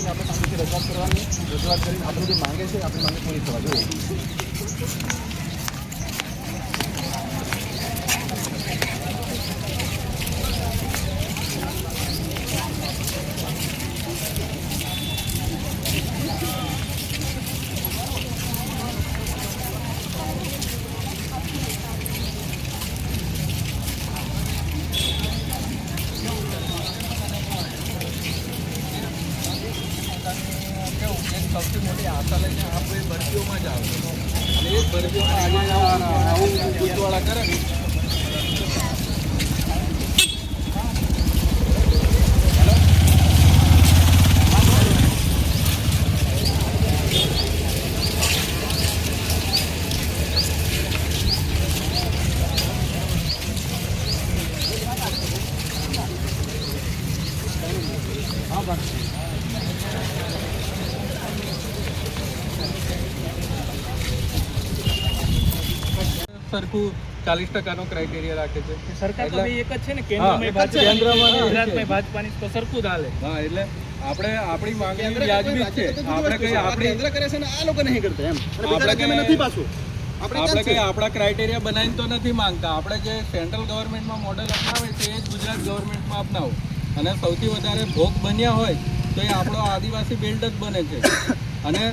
બેસીને આપણે શાંતિથી રજૂઆત કરવાની, રજૂઆત કરીને આપણે જે માંગે છે, આપણે માંગે પૂરી થવા જોઈએ કેવું કે સૌથી મોટી આશા લઈને આપ એ જ આવે. અને એ બરફીઓમાં આજે આવું ગુજવાળા કરે ને સરખું ચાલીસ ટકાનો ક્રાઇટેરિયા રાખે છે. સરકાર તો એક જ છે ને કેન્દ્રમાં. કેન્દ્રમાં ગુજરાતમાં ભાજપાની તો સરખું જ હાલે. હા એટલે આપણે આપણી માંગણી વ્યાજબી છે. આપણે કઈ આપણે કેન્દ્ર કરે છે ને આ લોકો નહીં કરતા એમ. આપણે કઈ- નથી પાછું. આપણે? કઈ આપણા ક્રાઇટેરિયા બનાવીને તો નથી માંગતા. આપણે જે સેન્ટ્રલ ગવર્મેન્ટમાં મોડેલ અપનાવે છે એ જ ગુજરાત ગવર્મેન્ટમાં અપનાવો. અને સૌથી વધારે ભોગ બન્યા હોય તો એ આપણો આદિવાસી બેલ્ટ જ બને છે. અને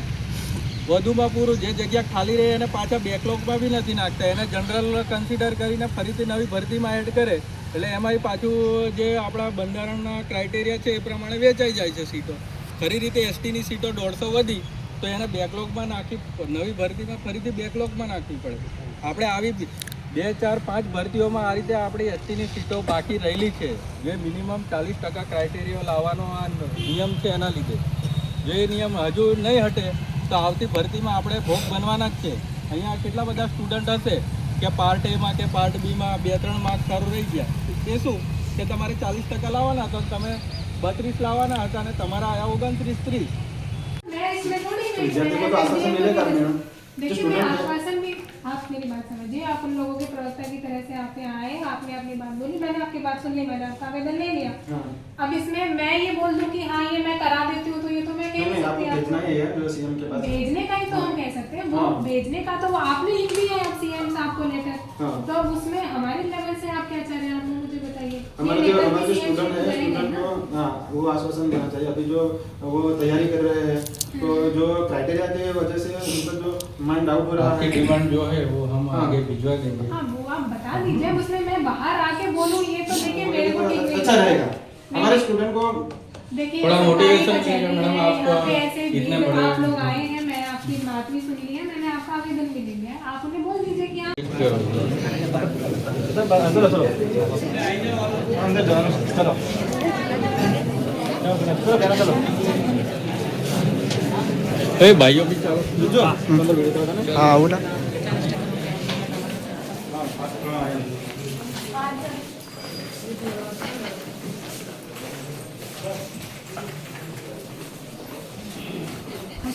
વધુમાં પૂરું જે જગ્યા ખાલી રહે એને પાછા બેકલોગમાં બી નથી નાખતા. એને જનરલ કન્સિડર કરીને ફરીથી નવી ભરતીમાં એડ કરે. એટલે એમાંય પાછું જે આપણા બંધારણના ક્રાઇટેરિયા છે એ પ્રમાણે વેચાઈ જાય છે સીટો. ખરી રીતે એસટીની સીટો દોઢસો વધી, તો એને બેકલોગમાં નાખી, નવી ભરતીમાં ફરીથી બેકલોગમાં નાખવી પડે. આપણે આવી બે ચાર, પાંચ ભરતીઓમાં આ રીતે આપણી એસટીની સીટો બાકી રહેલી છે. જે મિનિમમ ચાલીસ ટકા ક્રાઇટેરિયા લાવવાનો આ નિયમ છે એના લીધે. જે નિયમ હજુ નહીં હટે તો આવતી ભરતીમાં આપણે ભોગ બનવાના જ છે. અહીંયા કેટલા બધા સ્ટુડન્ટ હશે? કે પાર્ટ એમાં કે પાર્ટ બીમાં બે ત્રણ માર્ક સારું રહી ગયા. એ શું? કે તમારે ચાલીસ ટકા લાવવાના તો તમે બત્રીસ લાવવાના હતા અને તમારા આયા ઓગણત્રીસ ત્રીસ. आप मेरी बात समझिए आप उन लोगों के प्रवक्ता की तरह से आप यहाँ आए आपने अपनी बात बोली मैंने आपकी बात सुन ली मैंने आपका आवेदन ले लिया। हाँ। अब इसमें मैं ये बोल दूँ की हाँ ये मैं करा देती हूँ तो ये तो मैं कह नहीं सकती भेजना ही है जो सीएम के पास। भेजने का ही तो हम कह सकते हैं वो हाँ। भेजने का तो आपने लिख दिया है सीएम साहब को लेटर हाँ। तो अब उसमें हमारे लेवल से आप क्या चाह रहे हैं? हमारे ये जो लेटर हमारे जो भी CM स्टूडेंट है जाएगा स्टूडेंट ना? को हाँ वो आश्वासन देना चाहिए अभी जो वो तैयारी कर रहे हैं तो जो क्राइटेरिया की वजह से उनका जो माइंड आउट हो रहा आपकी है डिमांड जो है वो हम हाँ। आगे भिजवा देंगे हाँ वो आप बता दीजिए अब उसमें मैं बाहर आके बोलूँ ये तो देखिए मेरे को ठीक नहीं अच्छा लगता। रहेगा नहीं, हमारे स्टूडेंट को देखिए थोड़ा सरकारी motivation कचहरी चाहिए, मैडम, है, आपको यहाँ पे ऐसे इतने भी बड़े- आप लोग आए हैं मैं आपकी बात भी सुन ली है मैंने आपका आवेदन भी लिया है आप उन्हें बोल दीजिए कि आप ए भाइयों भी चलो हाँ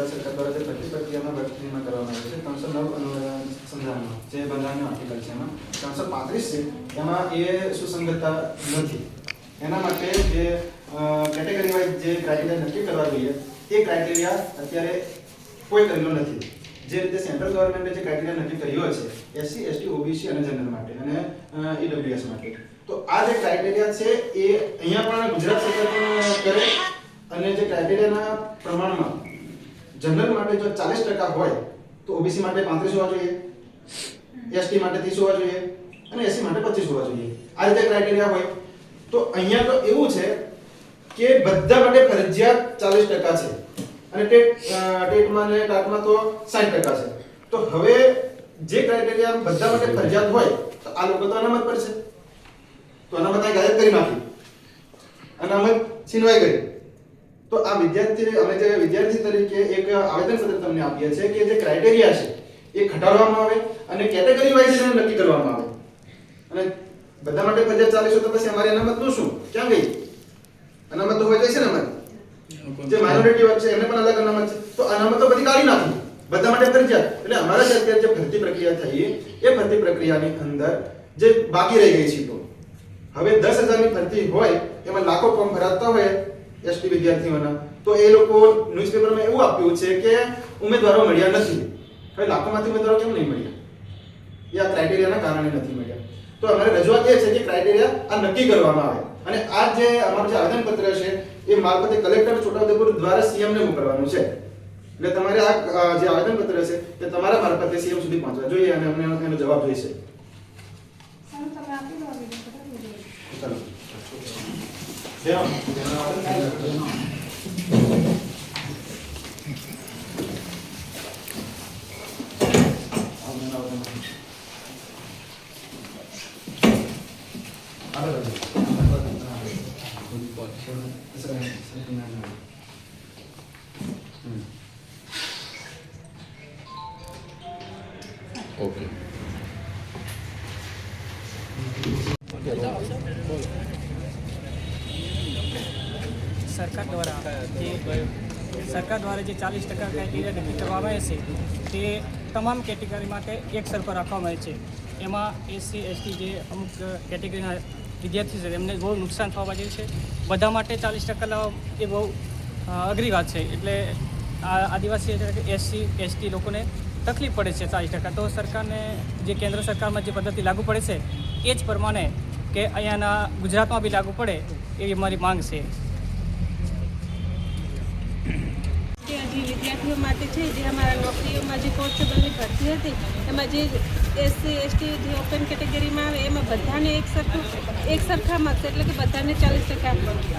ગુજરાત સરકાર દ્વારા જે ભરતી પ્રક્રિયામાં ભરતીમાં કરવામાં આવે છે. ત્રણસો નવ અનુવાદ સંવિધાનમાં જે બંધારણનો આર્ટિકલ છે એમાં. ત્રણસો પાંત્રીસ છે. એમાં એ સુસંગતતા નથી. એના માટે જે કેટેગરી વાઇઝ જે ક્રાઇટેરિયા નક્કી કરવા જોઈએ, એ ક્રાઇટેરિયા અત્યારે કોઈ કરેલો નથી. જે રીતે સેન્ટ્રલ ગવર્મેન્ટે જે ક્રાઇટેરિયા નક્કી કર્યો છે એસસી એસટી ઓબીસી અને જનરલ માટે અને ઈડબ્લ્યુએસ માટે. તો આ જે ક્રાઇટેરિયા છે, એ અહીંયા પણ ગુજરાત સરકાર પણ કરે અને જે ક્રાઇટેરિયાના પ્રમાણમાં જનરલ માટે જો ચાલીસ ટકા હોય, તો ઓબીસી માટે પાંત્રીસ હોવા જોઈએ. એસટી માટે ત્રીસ હોવા જોઈએ અને એસસી માટે પચીસ હોવા જોઈએ. આ રીતે ક્રાઇટેરિયા હોય. તો અહીંયા તો એવું છે કે બધા માટે ફરજિયાત ચાલીસ ટકા છે. અને ટેટ ટેટમાં ને ટાટમાં તો સાઠ ટકા છે. તો હવે જે ક્રાઇટેરિયા બધા માટે ફરજિયાત હોય, તો આ લોકો તો અનામત પર છે તો અનામત આ ગાયબ કરી નાખી. અનામત છીનવાઈ ગઈ. તો આ વિદ્યાર્થી અમે જે વિદ્યાર્થી તરીકે એક આવેદનપત્ર તમને આપીએ છીએ કે જે ક્રાઇટેરિયા છે, એ ઘટાડવામાં આવે અને કેટેગરી વાઇઝ એને નક્કી કરવામાં આવે. અને બધા માટે ફરજિયાત ચાલીસો તો પછી અમારી અનામતનું શું? ક્યાં ગઈ? અનામત તો હોય છે ને અમારી? જે માઇનોરિટી વર્ગ છે, એમને પણ અલગ અનામત છે. તો અનામતો બધી કાઢી નાખી. બધા માટે ફરજિયાત. એટલે અમારા જે અત્યારે જે ભરતી પ્રક્રિયા થઈ, એ ભરતી પ્રક્રિયાની અંદર જે બાકી રહી ગઈ સીટો. હવે દસ હજારની ભરતી હોય, એમાં લાખો ફોર્મ ભરાતા હોય એસટી વિદ્યાર્થીઓના. તો એ લોકો ન્યૂઝપેપરમાં એવું આપ્યું છે કે ઉમેદવારો મળ્યા નથી. હવે લાખોમાંથી ઉમેદવારો કેમ નહીં મળ્યા? એ આ ક્રાઇટેરિયાના કારણે નથી મળ્યા. તો અમારે રજૂઆત એ છે કે ક્રાઇટેરિયા આ નક્કી કરવામાં આવે. અને આ જે અમારું જે આવેદનપત્ર છે, એ મારફતે કલેક્ટર છોટાઉદેપુર દ્વારા સીએમને મોકલવાનું છે. એટલે તમારે આ જે આવેદનપત્ર છે તે તમારા મારફતે સીએમ સુધી પહોંચવા જોઈએ અને અમને એનો જવાબ જોઈશે. ચાલો જેનો ઓકે સરકાર દ્વારા જે સરકાર દ્વારા જે ચાલીસ ટકા ક્રાઇટેરિયા નક્કી કરવામાં આવે છે, તે તમામ કેટેગરી માટે એક સરખો રાખવામાં આવે છે. એમાં એસસી એસટી જે અમુક કેટેગરીના વિદ્યાર્થી છે એમને બહુ નુકસાન થવા પાછળ છે. બધા માટે ચાલીસ ટકા લાવવા એ બહુ અઘરી વાત છે. એટલે આદિવાસી એટલે કે એસસી એસટી લોકોને તકલીફ પડે છે ચાલીસ ટકા. તો સરકારને, જે કેન્દ્ર સરકારમાં જે પદ્ધતિ લાગુ પડે છે, એ જ પ્રમાણે કે અહીંયાના ગુજરાતમાં બી લાગુ પડે એવી મારી માંગ છે. વિદ્યાર્થીઓ માટે છે જે અમારા નોકરીઓમાં જે કોન્સ્ટેબલની ભરતી હતી એમાં જે એસસી, એસટી, જે ઓપન કેટેગરીમાં આવે, એમાં બધાને એક સરખું, એક સરખા માર્ક્સ એટલે કે બધાને ચાલીસ ટકા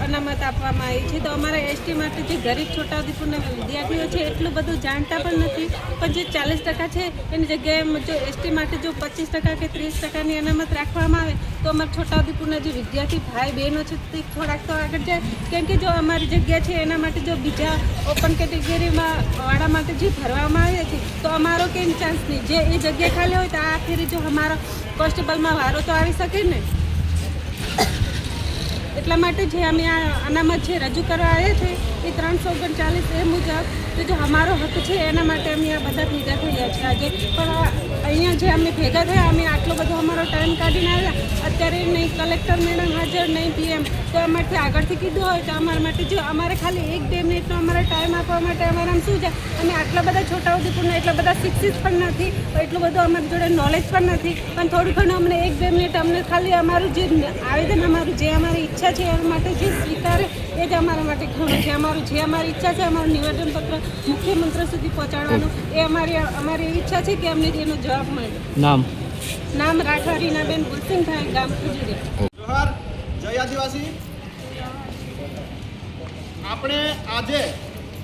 અનામત આપવામાં આવી છે. તો અમારા એસટી માટે જે ગરીબ છોટાઉદેપુરના વિદ્યાર્થીઓ છે, એટલું બધું જાણતા પણ નથી. પણ જે ચાલીસ ટકા છે, એની જગ્યાએ જો એસટી માટે જો પચીસ ટકા કે ત્રીસ ટકાની અનામત રાખવામાં આવે, તો અમારા છોટાઉદેપુરના જે વિદ્યાર્થી ભાઈ બહેનો છે, તે થોડાક તો આગળ જાય. કેમ કે જો અમારી જગ્યા છે, એના માટે જો બીજા ઓપન કેટેગરીમાં વાળા માટે જે ભરવામાં આવે છે તો અમારો કેમ ચાન્સ નહીં? જે એ જગ્યા ખાલી હોય, તો આ આખરી જો અમારો કોન્સ્ટેબલમાં વારો તો આવી શકે ને. એટલા માટે જે અમે આ અનામત છે રજૂ કરવા આવ્યા છે, એ ત્રણસો ઓગણચાલીસ એ મુજબ તો જો અમારો હક છે, એના માટે અમે આ બધા ભેગા થયા છે આજે. પણ અહીંયા જે અમે ભેગા થયા, અમે આટલો બધો અમારો ટાઈમ કાઢીને આવ્યા. અત્યારે નહીં કલેક્ટર મેડમ હાજર, નહીં પીએમ તો અમારથી આગળથી કીધું હોય તો અમારા માટે જો અમારે ખાલી એક બે મિનિટનો અમારે ટાઈમ આપવા માટે અમારે આમ શું છે? અમે આટલા બધા છોટાઉદેપુરના એટલા બધા શિક્ષિત પણ નથી, એટલું બધું અમારી જોડે નોલેજ પણ નથી. પણ થોડું ઘણું અમને એક બે મિનિટ અમને ખાલી અમારું જે આવેદન, અમારું જે અમારી ઈચ્છા છે એના માટે જે સ્વીકારે એ જ અમારા માટે ઘણું છે. અમારું જે અમારી ઈચ્છા છે અમારું નિવેદનપત્ર મુખ્યમંત્રી સુધી પહોંચાડવાનું એ અમારી અમારી ઈચ્છા છે કે અમને એનો જવાબ મળે. નામ? નામ રાઠવા રીનાબેન ગુલસિંહભાઈ ગામ ખજૂરી જોહાર જય આદિવાસી. આપણે આજે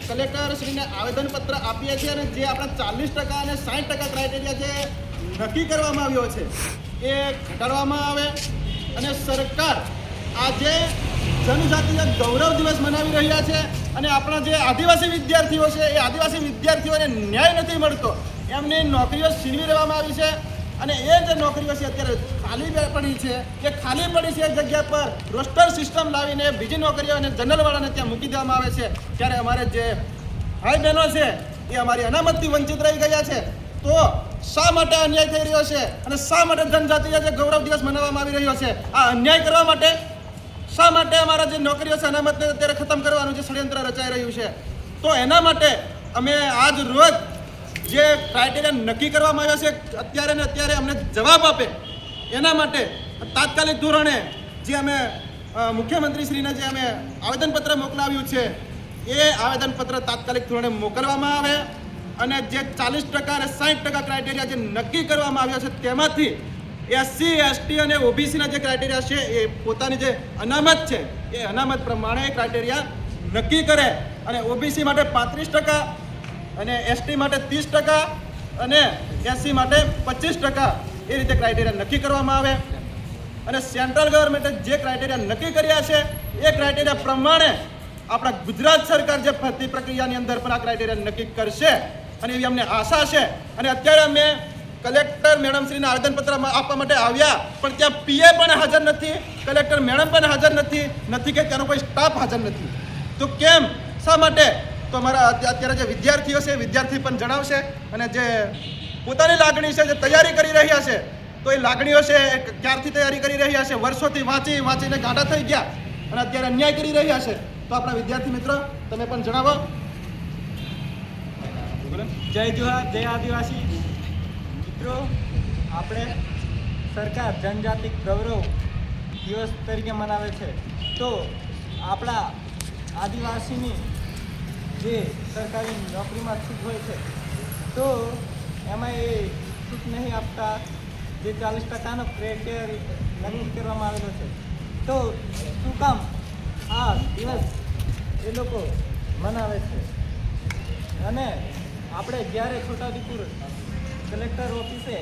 કલેક્ટર શ્રીને આવેદનપત્ર આપીએ છીએ અને જે આપણા ચાલીસ ટકા અને સાઠ ટકા ક્રાઇટેરિયા જે નક્કી કરવામાં આવ્યો છે એ ઘટાડવામાં આવે અને સરકાર આજે જનજાતીય ગૌરવ દિવસ મનાવી રહ્યા છે અને આપણા જે આદિવાસી વિદ્યાર્થીઓ છે, એ આદિવાસી વિદ્યાર્થીઓને ન્યાય નથી મળતો. એમની નોકરીઓ છીનવી લેવામાં આવી છે અને એ જે નોકરીઓ છે, અત્યારે ખાલી પડી છે કે ખાલી પડી છે જગ્યા પર રોસ્ટર સિસ્ટમ લાવીને બીજી નોકરીઓ અને જનરલવાળાને ત્યાં મૂકી દેવામાં આવે છે. ત્યારે અમારે જે ભાઈ બહેનો છે, એ અમારી અનામતથી વંચિત રહી ગયા છે. તો શા માટે અન્યાય થઈ રહ્યો છે? અને શા માટે જનજાતીય જે ગૌરવ દિવસ મનાવવામાં આવી રહ્યો છે? આ અન્યાય કરવા માટે શા માટે અમારા જે નોકરીઓ છે અનામતને અત્યારે ખતમ કરવાનું જે ષડયંત્ર રચાઈ રહ્યું છે? તો એના માટે અમે આજ રોજ જે ક્રાઇટેરિયા નક્કી કરવામાં આવ્યા છે, અત્યારે ને અત્યારે અમને જવાબ આપે. એના માટે તાત્કાલિક ધોરણે જે અમે મુખ્યમંત્રીશ્રીને જે અમે આવેદનપત્ર મોકલાવ્યું છે, એ આવેદનપત્ર તાત્કાલિક ધોરણે મોકલવામાં આવે અને જે ચાલીસ ટકા અને સાઠ ટકા ક્રાઇટેરિયા જે નક્કી કરવામાં આવ્યા છે, તેમાંથી એસસી એસટી અને ઓબીસીના જે ક્રાઇટેરિયા છે, એ પોતાની જે અનામત છે, એ અનામત પ્રમાણે ક્રાઇટેરિયા નક્કી કરે. અને ઓબીસી માટે પાંત્રીસ ટકા અને એસટી માટે ત્રીસ ટકા અને એસસી માટે પચીસ ટકા એ રીતે ક્રાઇટેરિયા નક્કી કરવામાં આવે. અને સેન્ટ્રલ ગવર્મેન્ટે જે ક્રાઇટેરિયા નક્કી કર્યા છે, એ ક્રાઇટેરિયા પ્રમાણે આપણા ગુજરાત સરકાર જે ભરતી પ્રક્રિયાની અંદર પણ આ ક્રાઇટેરિયા નક્કી કરશે. અને એવી અમને આશા છે. અને અત્યારે અમે કલેક્ટર મેડમશ્રીને આવેદનપત્ર આપવા માટે આવ્યા, પણ ત્યાં પીએ પણ હાજર નથી, કલેક્ટર મેડમ પણ હાજર નથી નથી કે ત્યાંનો કોઈ સ્ટાફ હાજર નથી. તો કેમ? શા માટે? તો અમારા અત્યારે જે વિદ્યાર્થીઓ છે, વિદ્યાર્થી પણ જણાવશે, અને જે પોતાની લાગણી છે, જે તૈયારી કરી રહ્યા છે, તો એ લાગણીઓ છે ક્યારથી તૈયારી કરી રહ્યા છે? વર્ષોથી વાંચી, વાંચીને ગાંડા થઈ ગયા, અને અત્યારે અન્યાય કરી રહ્યા છે. તો આપણા વિદ્યાર્થી મિત્રો, તમે પણ જણાવો. જય જુહાર, જય આદિવાસી. મિત્રો, આપણે સરકાર જનજાતિક ગૌરવ દિવસ તરીકે મનાવે છે. તો આપણા આદિવાસીની જે સરકારી નોકરીમાં છૂટ હોય છે, તો એમાં એ છૂટ નહીં આપતા જે ચાલીસ ટકાનો ક્રાઇટેરિયા નક્કી કરવામાં આવેલો છે. તો શું કામ આ દિવસ એ લોકો મનાવે છે? અને આપણે જ્યારે છોટાઉદેપુર કલેક્ટર ઓફિસે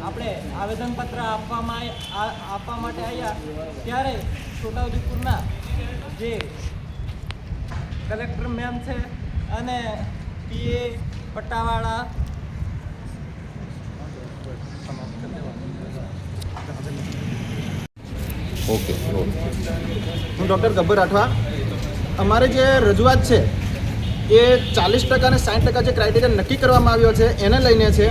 આપણે આવેદનપત્ર આપવામાં આપવા માટે આવ્યા ત્યારે છોટાઉદેપુરના જે કલેક્ટર મેમ છે અને પીએ પટ્ટાવાળા ઓકે હું ડૉક્ટર ગબ્બર રાઠવા. અમારે જે રજૂઆત છે એ ચાલીસ ટકા અને સાઠ ટકા જે ક્રાઇટેરિયા નક્કી કરવામાં આવ્યો છે એને લઈને છે.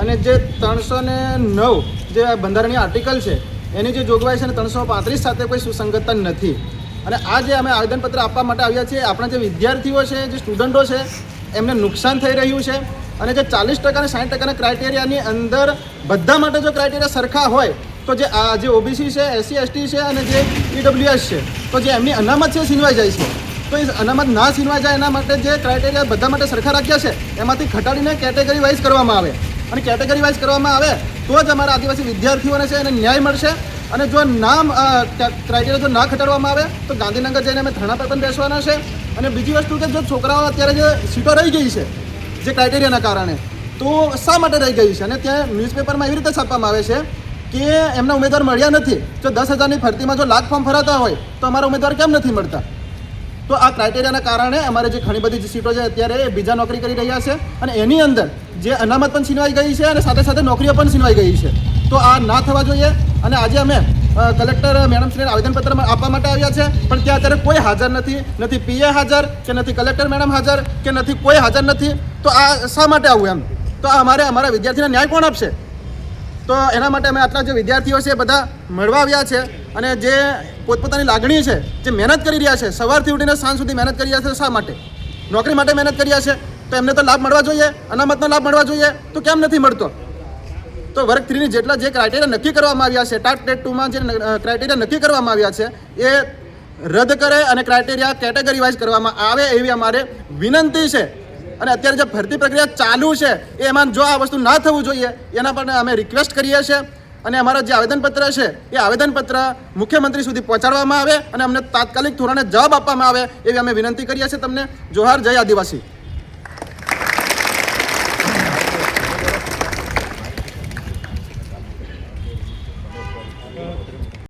અને જે ત્રણસો ને નવ જે બંધારણીય આર્ટિકલ છે, એની જે જોગવાઈ છે ને ત્રણસો પાંત્રીસ સાથે કોઈ સુસંગતતા નથી. અને આ જે અમે આવેદનપત્ર આપવા માટે આવ્યા છીએ, આપણા જે વિદ્યાર્થીઓ છે, જે સ્ટુડન્ટો છે, એમને નુકસાન થઈ રહ્યું છે. અને જે ચાલીસ ટકા અને સાઠ ટકાના ક્રાઇટેરિયાની અંદર બધા માટે જો ક્રાઇટેરિયા સરખા હોય, તો જે આ જે ઓબીસી છે, એસસી, એસટી છે અને જે ઈડબ્લ્યુએસ છે, તો જે એમની અનામત છે છીનવાઈ જાય છે. તો એ અનામત ના સીનવાઈ જાય એના માટે જે ક્રાઇટેરિયા બધા માટે સરખા રાખ્યા છે, એમાંથી ઘટાડીને કેટેગરી વાઇઝ કરવામાં આવે. અને કેટેગરી વાઇઝ કરવામાં આવે, તો જ અમારા આદિવાસી વિદ્યાર્થીઓને છે એને ન્યાય મળશે. અને જો નામ ક્રાઇટેરિયા જો ના ઘટાડવામાં આવે, તો ગાંધીનગર જઈને અમે ધરણા પર પણ બેસવાના છે. અને બીજી વસ્તુ કે જો છોકરાઓ અત્યારે જે સીટો રહી ગઈ છે, જે ક્રાઇટેરિયાના કારણે, તો શા માટે રહી ગઈ છે? અને ત્યાં ન્યૂઝપેપરમાં એવી રીતે છાપવામાં આવે છે કે એમના ઉમેદવાર મળ્યા નથી. જો દસ હજારની ભરતીમાં જો લાખ ફોર્મ ભરાતા હોય, તો અમારા ઉમેદવાર કેમ નથી મળતા? તો આ ક્રાઇટેરિયાના કારણે અમારે જે ઘણી બધી સીટો છે અત્યારે બીજા નોકરી કરી રહ્યા છે અને એની અંદર જે અનામત પણ છીનવાઈ ગઈ છે અને સાથે સાથે નોકરીઓ પણ છીનવાઈ ગઈ છે. તો આ ના થવા જોઈએ અને આજે અમે કલેક્ટર કલેક્ટર મેડમશ્રીને આવેદનપત્ર આપવા માટે આવ્યા છે, પણ ત્યાં અત્યારે કોઈ હાજર નથી. નથી પીએ હાજર કે નથી કલેક્ટર મેડમ હાજર કે નથી કોઈ હાજર નથી. તો આ શા માટે આવું એમ? તો અમારે, અમારા વિદ્યાર્થીને ન્યાય કોણ આપશે? તો એના માટે અમે આટલા જે વિદ્યાર્થીઓ છે બધા મળવા આવ્યા છે અને જે પોતપોતાની લાગણી છે, જે મહેનત કરી રહ્યા છે, સવારથી ઉઠીને સાંજ સુધી મહેનત કરી રહ્યા છે શા માટે? નોકરી માટે મહેનત કરી રહ્યા છે, તો એમને તો લાભ મળવા જોઈએ, અનામતનો લાભ મળવા જોઈએ, તો કેમ નથી મળતો? તો વર્ગ થ્રીની જેટલા જે ક્રાઇટેરિયા નક્કી કરવામાં આવ્યા છે ટાટ ટેટ ટુમાં જે ક્રાઇટેરિયા નક્કી કરવામાં આવ્યા છે, એ રદ કરે અને ક્રાઇટેરિયા કેટેગરી વાઇઝ કરવામાં આવે એવી અમારે વિનંતી છે. અને અત્યારે જે ભરતી પ્રક્રિયા ચાલુ છે, એ એમાં જો આ વસ્તુ ના થવું જોઈએ, એના પર અમે રિક્વેસ્ટ કરીએ છીએ. અને અમારા જે આવેદનપત્ર છે, એ આવેદનપત્ર મુખ્યમંત્રી સુધી પહોંચાડવામાં આવે અને અમને તાત્કાલિક ધોરણે જવાબ આપવામાં આવે એવી અમે વિનંતી કરીએ છીએ તમને. જોહાર, જય આદિવાસી.